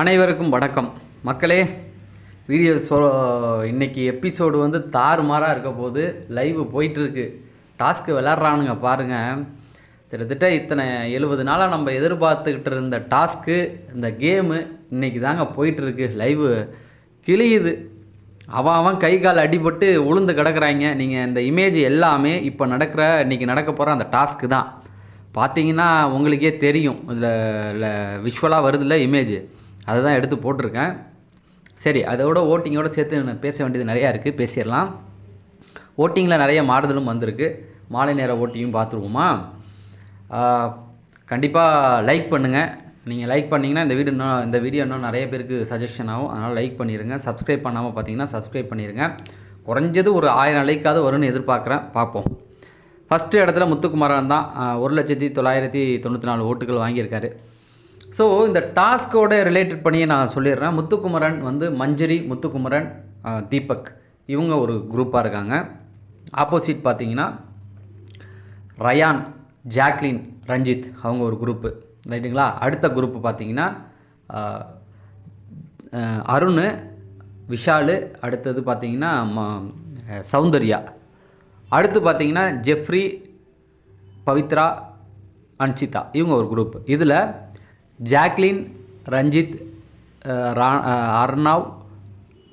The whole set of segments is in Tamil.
அனைவருக்கும் வணக்கம். மக்களே வீடியோ சொ இன்றைக்கி எபிசோடு வந்து தாறுமாறாக இருக்க போது லைவ் போயிட்டுருக்கு. டாஸ்க்கு விளாட்றானுங்க பாருங்கள் கிட்டத்தட்ட இத்தனை எழுபது நாளாக நம்ம எதிர்பார்த்துக்கிட்டு இருந்த டாஸ்க்கு இந்த கேமு இன்றைக்கி தாங்க போயிட்டுருக்கு. லைவு கிழியுது. அவன் அவன் கை கால் அடிபட்டு உளுந்து கிடக்குறாங்க. நீங்கள் இந்த இமேஜ் எல்லாமே இப்போ நடக்கிற இன்றைக்கி நடக்க போகிற அந்த டாஸ்க்கு தான். பார்த்தீங்கன்னா உங்களுக்கே தெரியும். இதில் விஷுவலாக வருதுல்ல இமேஜ் அதை தான் எடுத்து போட்டிருக்கேன். சரி அதோட ஓட்டிங்கோட சேர்த்து நான் பேச வேண்டியது நிறையா இருக்குது பேசிடலாம். ஓட்டிங்கில் நிறைய மாறுதலும் வந்திருக்கு. மாலை நேர ஓட்டியும் பார்த்துருவோமா? கண்டிப்பாக லைக் பண்ணுங்கள் நீங்கள் லைக் பண்ணிங்கன்னா இந்த வீடியோ இன்னும் இந்த வீடியோ இன்னும் நிறைய பேருக்கு சஜஷன் ஆகும். அதனால் லைக் பண்ணிடுங்க சப்ஸ்கிரைப் பண்ணாமல் பார்த்தீங்கன்னா சப்ஸ்கிரைப் பண்ணிடுங்க குறைஞ்சது ஒரு ஆயிரம் லைக்காவது வரும்னு எதிர்பார்க்குறேன். பார்ப்போம். ஃபஸ்ட்டு இடத்துல முத்துக்குமாரன் தான். ஒரு லட்சத்தி தொள்ளாயிரத்தி தொண்ணூற்றி நாலு ஓட்டுகள் வாங்கியிருக்காரு. ஸோ இந்த டாஸ்கோட ரிலேட்டட் பண்ணியே நான் சொல்லிடுறேன். முத்துக்குமரன் வந்து மஞ்சரி முத்துக்குமரன் தீபக். இவங்க ஒரு குரூப்பாக இருக்காங்க. ஆப்போசிட் பார்த்தீங்கன்னா ரயான் ஜாக்லின் ரஞ்சித் அவங்க ஒரு குரூப்பு ரைட்டுங்களா? அடுத்த குரூப்பு பார்த்தீங்கன்னா அருண் விஷாலு அடுத்தது பார்த்தீங்கன்னா ம- சௌந்தர்யா. அடுத்து பார்த்தீங்கன்னா ஜெஃப்ரி பவித்ரா அன்ஷிதா இவங்க ஒரு குரூப் இதில் ஜாக்லின் ரஞ்சித் ரா- அஹ், அர்ணவ்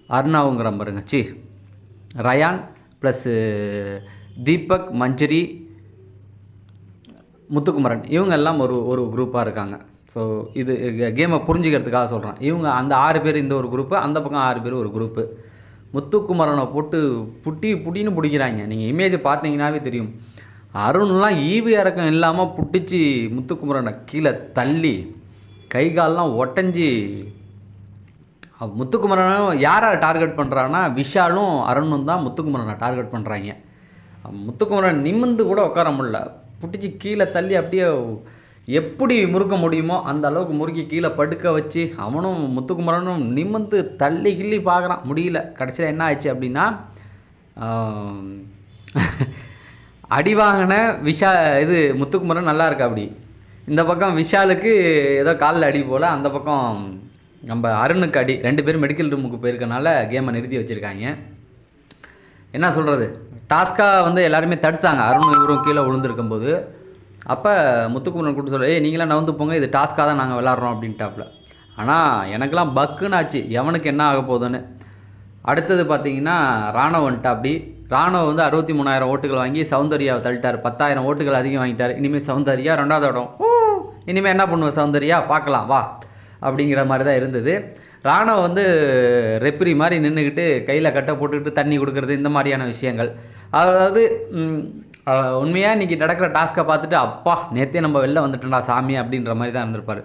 அர்ணாவுங்கிற பாருங்க சி ரயான் ப்ளஸ்ஸு தீபக் மஞ்சரி முத்துக்குமரன். இவங்க எல்லாம் ஒரு ஒரு குரூப்பாக இருக்காங்க. ஸோ இது கேமை புரிஞ்சுக்கிறதுக்காக சொல்கிறேன் இவங்க அந்த ஆறு பேர் இந்த ஒரு குரூப்பு அந்த பக்கம் ஆறு பேர் ஒரு குரூப்பு முத்துக்குமரனை போட்டு புட்டி புட்டின்னு பிடிக்கிறாங்க. நீங்கள் இமேஜை பார்த்தீங்கன்னாவே தெரியும். அருண்லாம் ஈவு இறக்கம் இல்லாமல் புட்டிச்சு முத்துக்குமரனை கீழே தள்ளி கை கால்லாம் ஒட்டஞ்சி முத்துக்குமரனும் யாரை டார்கெட் பண்ணுறான்னா விஷாலும் அருணும் தான் முத்துக்குமரனை டார்கெட் பண்ணுறாங்க முத்துக்குமரன் நிமிந்து கூட உட்கார முடியல. புட்டிச்சு கீழே தள்ளி அப்படியே எப்படி முறுக்க முடியுமோ அந்த அளவுக்கு முறுக்கி கீழே படுக்க வச்சு அவனும் முத்துக்குமரனும் நிமிந்து தள்ளி கிள்ளி பார்க்குறான். முடியல. கடைசியில் என்ன ஆச்சு அப்படின்னா அடி வாங்கின விஷா இது முத்துக்குமரன் நல்லா இருக்கா அப்படி இந்த பக்கம் விஷாலுக்கு ஏதோ காலில் அடி போல் அந்த பக்கம் நம்ம அருணுக்கு அடி. ரெண்டு பேரும் மெடிக்கல் ரூமுக்கு போயிருக்கனால கேமை நிறுத்தி வச்சுருக்காங்க. என்ன சொல்கிறது டாஸ்க்காக வந்து எல்லாருமே தடுத்தாங்க. அருண் இவரும் கீழே விழுந்திருக்கும்போது. அப்போ முத்துக்குமரன் கூப்பிட்டு சொல்ல ஏய் நீங்களாம் நவுந்து போங்க இது டாஸ்க்காக தான் நாங்கள் விளாட்றோம் அப்படின்ட்டாப்புல ஆனால் எனக்கெல்லாம் பக்குன்னு ஆச்சு எவனுக்கு என்ன ஆக போகுதுன்னு. அடுத்தது பார்த்தீங்கன்னா ராணவ் வந்துட்டா அப்படி. ராணவ் வந்து அறுபத்தி மூணாயிரம் ஓட்டுகள் வாங்கி சௌந்தர்யாவை தள்ளிட்டார். பத்தாயிரம் ஓட்டுகள் அதிகம் வாங்கிட்டார். இனிமேல் சௌந்தர்யா ரெண்டாவது இடம். இனிமேல் என்ன பண்ணுவேன் சௌந்தர்யா? பார்க்கலாம் வா. அப்படிங்கிற மாதிரி தான் இருந்தது. ராணவ வந்து ரெப்ரி மாதிரி நின்றுக்கிட்டு கையில் கட்டை போட்டுக்கிட்டு தண்ணி கொடுக்கறது இந்த மாதிரியான விஷயங்கள். அதாவது உண்மையாக இன்றைக்கி நடக்கிற டாஸ்க்கை பார்த்துட்டு அப்பா நேற்றே நம்ம வெளில வந்துட்டோம்டா சாமி அப்படின்ற மாதிரி தான் இருந்திருப்பார்.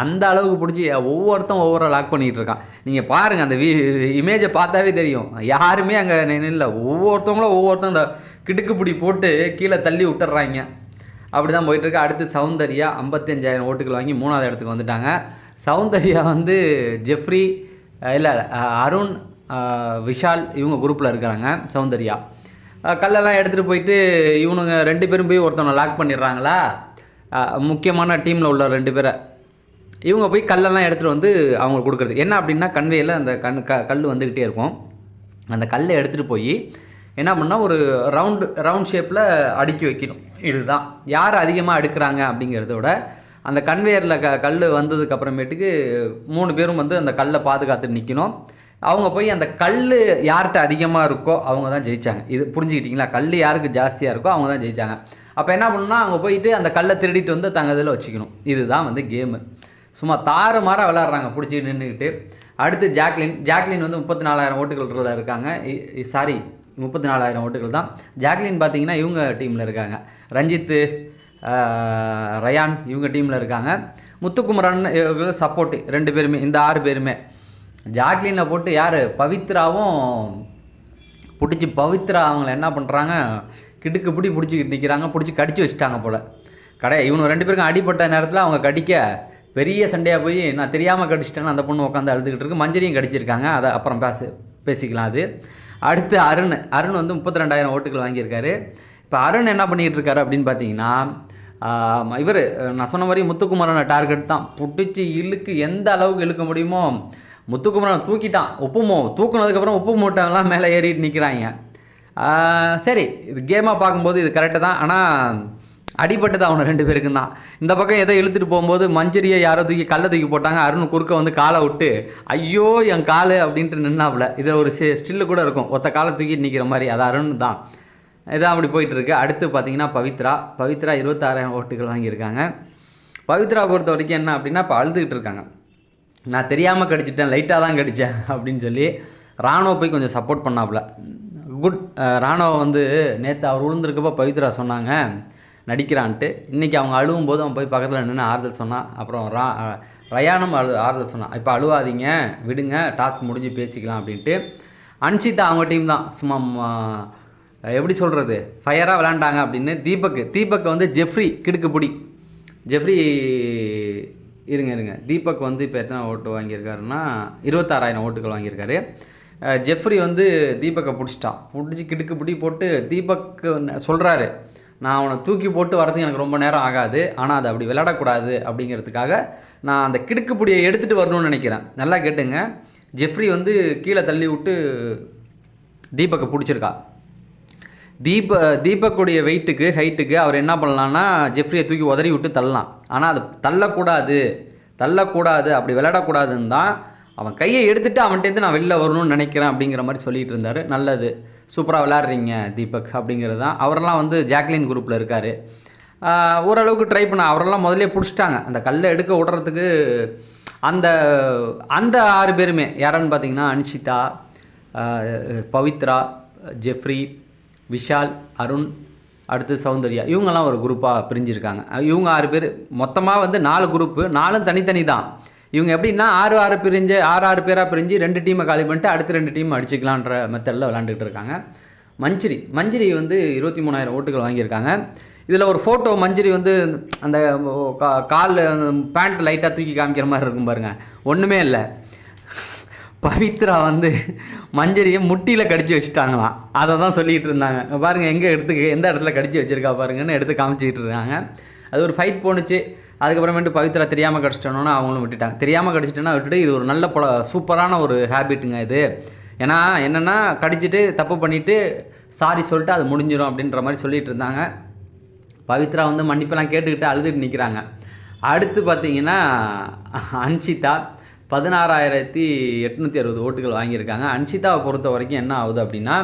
அந்த அளவுக்கு பிடிச்சி ஒவ்வொருத்தன் ஒவ்வொரு லாக் பண்ணிகிட்டு இருக்கான். நீங்கள் பாருங்கள் அந்த வி இமேஜை பார்த்தாவே தெரியும். யாருமே அங்கே நின்றுல ஒவ்வொருத்தவங்களும் ஒவ்வொருத்தரும் அந்த கிடுக்குப்பிடி போட்டு கீழே தள்ளி விட்டுறாங்க அப்படி தான் போயிட்டுருக்கு. அடுத்து சௌந்தர்யா ஐம்பத்தஞ்சாயிரம் ஓட்டுகள் வாங்கி மூணாவது இடத்துக்கு வந்துட்டாங்க. சௌந்தர்யா வந்து ஜெஃப்ரி இல்லை அருண் விஷால் இவங்க குரூப்பில் இருக்கிறாங்க சௌந்தர்யா. கல்லெல்லாம் எடுத்துகிட்டு போயிட்டு இவனுங்க ரெண்டு பேரும் போய் ஒருத்தவனை லாக் பண்ணிடுறாங்களா? முக்கியமான டீமில் உள்ள ரெண்டு பேரை. இவங்க போய் கல்லெல்லாம் எடுத்துகிட்டு வந்து அவங்களுக்கு கொடுக்குறது. என்ன அப்படின்னா கன்வேயில் அந்த கண் க கல் வந்துக்கிட்டே இருக்கும். அந்த கல்லை எடுத்துகிட்டு போய் என்ன பண்ணால் ஒரு ரவுண்டு ரவுண்ட் ஷேப்பில் அடுக்கி வைக்கணும். இதுதான். யார் அதிகமாக அடுக்கிறாங்க அப்படிங்கிறத விட அந்த கன்வேயரில் க கல் வந்ததுக்கு அப்புறமேட்டுக்கு மூணு பேரும் வந்து அந்த கல்லை பாதுகாத்து நிற்கணும் அவங்க போய் அந்த கல் யார்கிட்ட அதிகமாக இருக்கோ அவங்க தான் ஜெயிச்சாங்க. இது புரிஞ்சுக்கிட்டிங்களா? கல் யாருக்கு ஜாஸ்தியாக இருக்கோ அவங்க தான் ஜெயிச்சாங்க. அப்போ என்ன பண்ணணும்னா அவங்க போயிட்டு அந்த கல்லை திருடிட்டு வந்து தங்க இதில் வச்சுக்கணும். இதுதான் வந்து கேமு சும்மா தாறு மாற விளாட்றாங்க பிடிச்சி நின்றுக்கிட்டு அடுத்து ஜாக்லின் ஜாக்லின் வந்து முப்பத்தி நாலாயிரம் ஓட்டுகள் இருக்காங்க. சாரி முப்பத்தி நாலாயிரம் ஓட்டுகள் தான். ஜாக்லின் பார்த்தீங்கன்னா இவங்க டீமில் இருக்காங்க. ரஞ்சித்து ரயான் இவங்க டீமில் இருக்காங்க. முத்துக்குமரன் இவங்க சப்போர்ட்டு ரெண்டு பேருமே இந்த ஆறு பேருமே. ஜாக்லினை போட்டு யார்? பவித்ராவும் பிடிச்சி பவித்ரா அவங்கள என்ன பண்ணுறாங்க கிடுக்கு பிடி பிடிச்சிக்கிட்டு நிற்கிறாங்க பிடிச்சி கடிச்சு வச்சுட்டாங்க போல். கடை இவனு ரெண்டு பேருக்கும் அடிப்பட்ட நேரத்தில் அவங்க கடிக்க பெரிய சண்டையாக போய் நான் தெரியாமல் கடிச்சிட்டேன்னு அந்த பொண்ணு உட்காந்து அழுதுகிட்டு இருக்கு. மஞ்சரியும் கடிச்சிருக்காங்க. அதை அப்புறம் பேச பேசிக்கலாம் அது. அடுத்து அருண் அருண் வந்து முப்பத்தி ரெண்டாயிரம் ஓட்டுகள் வாங்கியிருக்காரு. இப்போ அருண் என்ன பண்ணிகிட்டு இருக்காரு அப்படின்னு பார்த்தீங்கன்னா இவர் நான் சொன்ன மாதிரி முத்துக்குமரனை டார்கெட் தான். பிடிச்சி இழுக்கு எந்த அளவுக்கு இழுக்க முடியுமோ முத்துக்குமரனை தூக்கிட்டான். உப்புமோ தூக்குனதுக்கப்புறம் உப்பு மூட்டைலாம் மேலே ஏறிட்டு நிற்கிறாங்க சரி இது கேமாக பார்க்கும்போது இது கரெக்டு தான். ஆனால் அடிபட்டது அவனை ரெண்டு பேருக்கும் தான். இந்த பக்கம் எதை இழுத்துட்டு போகும்போது மஞ்சரியை யாரோ தூக்கி கல்லை தூக்கி போட்டாங்க. அருண் குறுக்க வந்து காலை விட்டு ஐயோ என் காலு அப்படின்ட்டு நின்னாப்புல. இதில் ஒரு ஸ்டில்லு கூட இருக்கும். ஒத்த காலை தூக்கி நிற்கிற மாதிரி. அது அருண் தான். இதான் அப்படி போயிட்டுருக்கு அடுத்து பார்த்தீங்கன்னா பவித்ரா. பவித்ரா இருபத்தாறாயிரம் ஓட்டுகள் வாங்கியிருக்காங்க. பவித்ரா பொறுத்த வரைக்கும் என்ன அப்படின்னா இப்போ அழுதுகிட்டு இருக்காங்க. நான் தெரியாமல் கடிச்சிட்டேன். லைட்டாக தான் கடித்தேன் அப்படின்னு சொல்லி ராணுவ போய் கொஞ்சம் சப்போர்ட் பண்ணாப்புல. குட் ராணுவ வந்து நேற்று அவர் விழுந்திருக்கப்போ பவித்ரா சொன்னாங்க. நடிக்கிறான்ட்டு. இன்றைக்கி அவங்க அழுவும் போது அவன் போய் பக்கத்தில் நின்று ஆறுதல் சொன்னான் அப்புறம் ரா ரயானம் ரயானும் அழு ஆறுதல் சொன்னான் இப்போ அழுவாதீங்க விடுங்க டாஸ்க் முடிஞ்சு பேசிக்கலாம் அப்படின்ட்டு. அன்ஷிதா அவங்க டீம் தான். சும்மா எப்படி சொல்கிறது ஃபயராக விளாண்டாங்க அப்படின்னு தீபக் தீபக் வந்து ஜெஃப்ரி கிடுக்குப்பிடி. ஜெஃப்ரி இருங்க இருங்க. தீபக் வந்து இப்போ எத்தனை ஓட்டு வாங்கியிருக்காருன்னா இருபத்தாறாயிரம் ஓட்டுகள் வாங்கியிருக்காரு. ஜெஃப்ரி வந்து தீபக்கை பிடிச்சிட்டான். பிடிச்சி கிடுக்கு பிடி போட்டு தீபக் சொல்கிறாரு நான் அவனை தூக்கி போட்டு வரதுக்கு எனக்கு ரொம்ப நேரம் ஆகாது. ஆனால் அது அப்படி விளையாடக்கூடாது அப்படிங்கிறதுக்காக நான் அந்த கிடுக்கு எடுத்துகிட்டு வரணும்னு நினைக்கிறேன். நல்லா கேட்டுங்க. ஜெஃப்ரி வந்து கீழே தள்ளி விட்டு தீபக்கை பிடிச்சிருக்கா. தீப தீபக்குடைய வெயிட்டுக்கு ஹைட்டுக்கு அவர் என்ன பண்ணலான்னா ஜெஃப்ரியை தூக்கி உதறி விட்டு தள்ளலாம். ஆனால் அது தள்ளக்கூடாது. தள்ளக்கூடாது. அப்படி விளையாடக்கூடாதுன்னு தான் அவன் கையை எடுத்துகிட்டு அவன்கிட்டேருந்து நான் வெளில வரணும்னு நினைக்கிறேன் அப்படிங்கிற மாதிரி சொல்லிகிட்டு இருந்தார். நல்லது. சூப்பராக விளாட்றீங்க தீபக் அப்படிங்கிறது தான். அவரெல்லாம் வந்து ஜாக்லின் குரூப்பில் இருக்கார். ஓரளவுக்கு ட்ரை பண்ண அவரெல்லாம் முதல்ல பிடிச்சிட்டாங்க. அந்த கல்லை எடுக்க விடுறதுக்கு அந்த அந்த ஆறு பேருமே யாருன்னு பார்த்தீங்கன்னா அன்ஷிதா பவித்ரா ஜெஃப்ரி விஷால் அருண் அடுத்து சௌந்தர்யா. இவங்கெல்லாம் ஒரு குரூப்பாக பிரிஞ்சிருக்காங்க. இவங்க ஆறு பேர் மொத்தமாக வந்து நாலு குரூப்பு நாலும் தனித்தனி தான். இவங்க எப்படின்னா ஆறு ஆறு பிரிஞ்சு ஆறு ஆறு பேராக பிரிஞ்சு ரெண்டு டீமை காலி பண்ணிட்டு அடுத்து ரெண்டு டீம் அடிச்சுக்கலான்ற மெத்தடில் விளாண்டுட்டு இருக்காங்க. மஞ்சிரி மஞ்சரி வந்து இருபத்தி மூணாயிரம் ஓட்டுகள் வாங்கியிருக்காங்க. இதில் ஒரு ஃபோட்டோ மஞ்சிரி வந்து அந்த கா- கால் பேண்ட் லைட்டாக தூக்கி காமிக்கிற மாதிரி இருக்கும் பாருங்கள் ஒன்றுமே இல்லை. பவித்ரா வந்து மஞ்சரியை முட்டியில் கடிச்சு வச்சுட்டாங்களாம். அதை தான் சொல்லிகிட்டு இருந்தாங்க. பாருங்கள் எங்கே எடுத்து எந்த இடத்துல கடிச்சு வச்சுருக்கா பாருங்கன்னு எடுத்து காமிச்சிக்கிட்டு இருக்காங்க. அது ஒரு ஃபைட் போணுச்சு. அதுக்கப்புறமேட்டு பவித்ரா தெரியாமல் கடிச்சிட்டோன்னா அவங்களும் விட்டுட்டாங்க. தெரியாமல் கிடச்சிட்டோன்னா விட்டுட்டு இது ஒரு நல்ல பொல சூப்பரான ஒரு ஹேபிட்டுங்க இது. ஏன்னா என்னென்னா கடிச்சிட்டு தப்பு பண்ணிவிட்டு சாரி சொல்லிட்டு அது முடிஞ்சிடும் அப்படின்ற மாதிரி சொல்லிட்டு இருந்தாங்க. பவித்ரா வந்து மன்னிப்பெல்லாம் கேட்டுக்கிட்டு அழுதுட்டு நிற்கிறாங்க அடுத்து பார்த்தீங்கன்னா அன்ஷிதா பதினாறாயிரத்தி எட்நூற்றி அறுபது ஓட்டுகள் வாங்கியிருக்காங்க. அன்ஷிதாவை பொறுத்த வரைக்கும் என்ன ஆகுது அப்படின்னா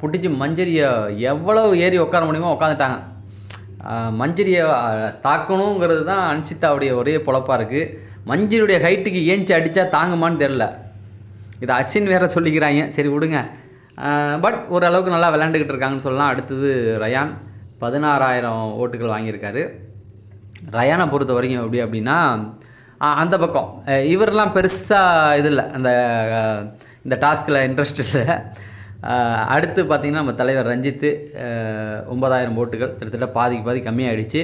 பிடிச்சி மஞ்சரியை எவ்வளோ ஏறி உட்கார முடியுமோ உட்காந்துட்டாங்க. மஞ்சரியை தாக்கணுங்கிறது தான் அன்சிதாவுடைய ஒரே பொழப்பாக இருக்குது மஞ்சரியுடைய ஹைட்டுக்கு ஏஞ்சி அடித்தா தாங்குமான்னு தெரில இது அஸ்வின் வேற சொல்லிக்கிறாங்க. சரி விடுங்க. பட் ஓரளவுக்கு நல்லா விளையாண்டுக்கிட்டு இருக்காங்கன்னு சொல்லலாம். அடுத்தது ரயான். பதினாறாயிரம் ஓட்டுகள் வாங்கியிருக்காரு. ரயானை பொறுத்த வரைக்கும் எப்படி அப்படின்னா அந்த பக்கம். இவரெல்லாம் பெருசாக இது இல்லை. அந்த இந்த டாஸ்கில் இன்ட்ரெஸ்ட் இல்லை. அடுத்து பார்த்திங்கன்னா நம்ம தலைவர் ரஞ்சித்து ஒன்பதாயிரம் ஓட்டுகள் கிட்டத்தட்ட பாதிக்கு பாதி கம்மியாயிடுச்சு.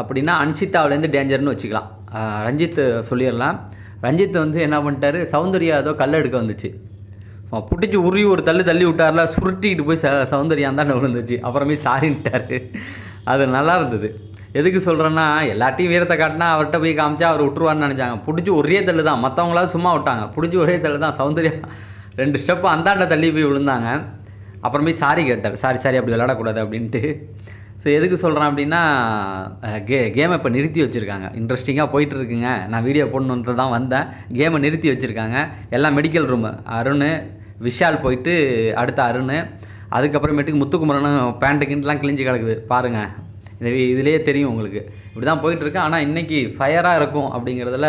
அப்படின்னா அன்ஷிதாவிலேருந்து டேஞ்சர்னு வச்சுக்கலாம். ரஞ்சித்து ரஞ்சித் சொல்லிடலாம். ரஞ்சித் வந்து என்ன பண்ணிட்டாரு? சௌந்தர்யா ஏதோ கல் எடுக்க வந்துச்சு. பிடிச்சி உருவி ஒரு தள்ளு தள்ளி விட்டார்ல சுருட்டிக்கிட்டு போய் ச சௌந்தர்யா தான் விழுந்துச்சு அப்புறமே சாரின்ட்டாரு. அது நல்லா இருந்தது. எதுக்கு சொல்கிறேன்னா எல்லாத்தையும் வீரத்தை காட்டினா அவர்கிட்ட போய் காமிச்சா அவர் விட்டுருவான்னு நினச்சாங்க. பிடிச்சி ஒரே தள்ளு தான். மற்றவங்களாவது சும்மா விட்டாங்க. பிடிச்சி ஒரே தள்ளு தான். சௌந்தர்யா ரெண்டு ஸ்டெப்பு அந்தாண்ட தள்ளி போய் விழுந்தாங்க. அப்புறமே சாரி கேட்டார். சாரி சாரி அப்படி விளையாடக்கூடாது அப்படின்ட்டு. ஸோ எதுக்கு சொல்கிறேன் அப்படின்னா கே கேமை இப்போ நிறுத்தி வச்சுருக்காங்க. இன்ட்ரெஸ்டிங்காக போயிட்டு இருக்குங்க. நான் வீடியோ போடணுன்ட்டு தான் வந்தேன். கேமை நிறுத்தி வச்சுருக்காங்க. எல்லாம் மெடிக்கல் ரூமு அருண் விஷால் போயிட்டு அடுத்த அருண். அதுக்கப்புறமேட்டுக்கு முத்துக்குமரனும் பேண்ட்டு கிழிஞ்சு கிடக்குது. பாருங்கள் இது இதுலேயே தெரியும் உங்களுக்கு. இப்படி தான் போயிட்டுருக்கு ஆனால் இன்றைக்கி ஃபயராக இருக்கும் அப்படிங்கிறதுல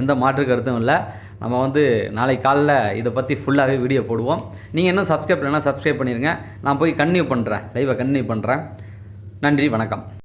எந்த மாற்று கருத்தும் இல்லை. நம்ம வந்து நாளைக்கு காலைல இதை பற்றி ஃபுல்லாகவே வீடியோ போடுவோம். நீங்கள் இன்னும் சப்ஸ்கிரைப் இல்லைன்னா சப்ஸ்கிரைப் பண்ணிடுங்க நான் போய் கன்டினியூ பண்ணுறேன் லைவை கன்டினியூ பண்ணுறேன் நன்றி வணக்கம்.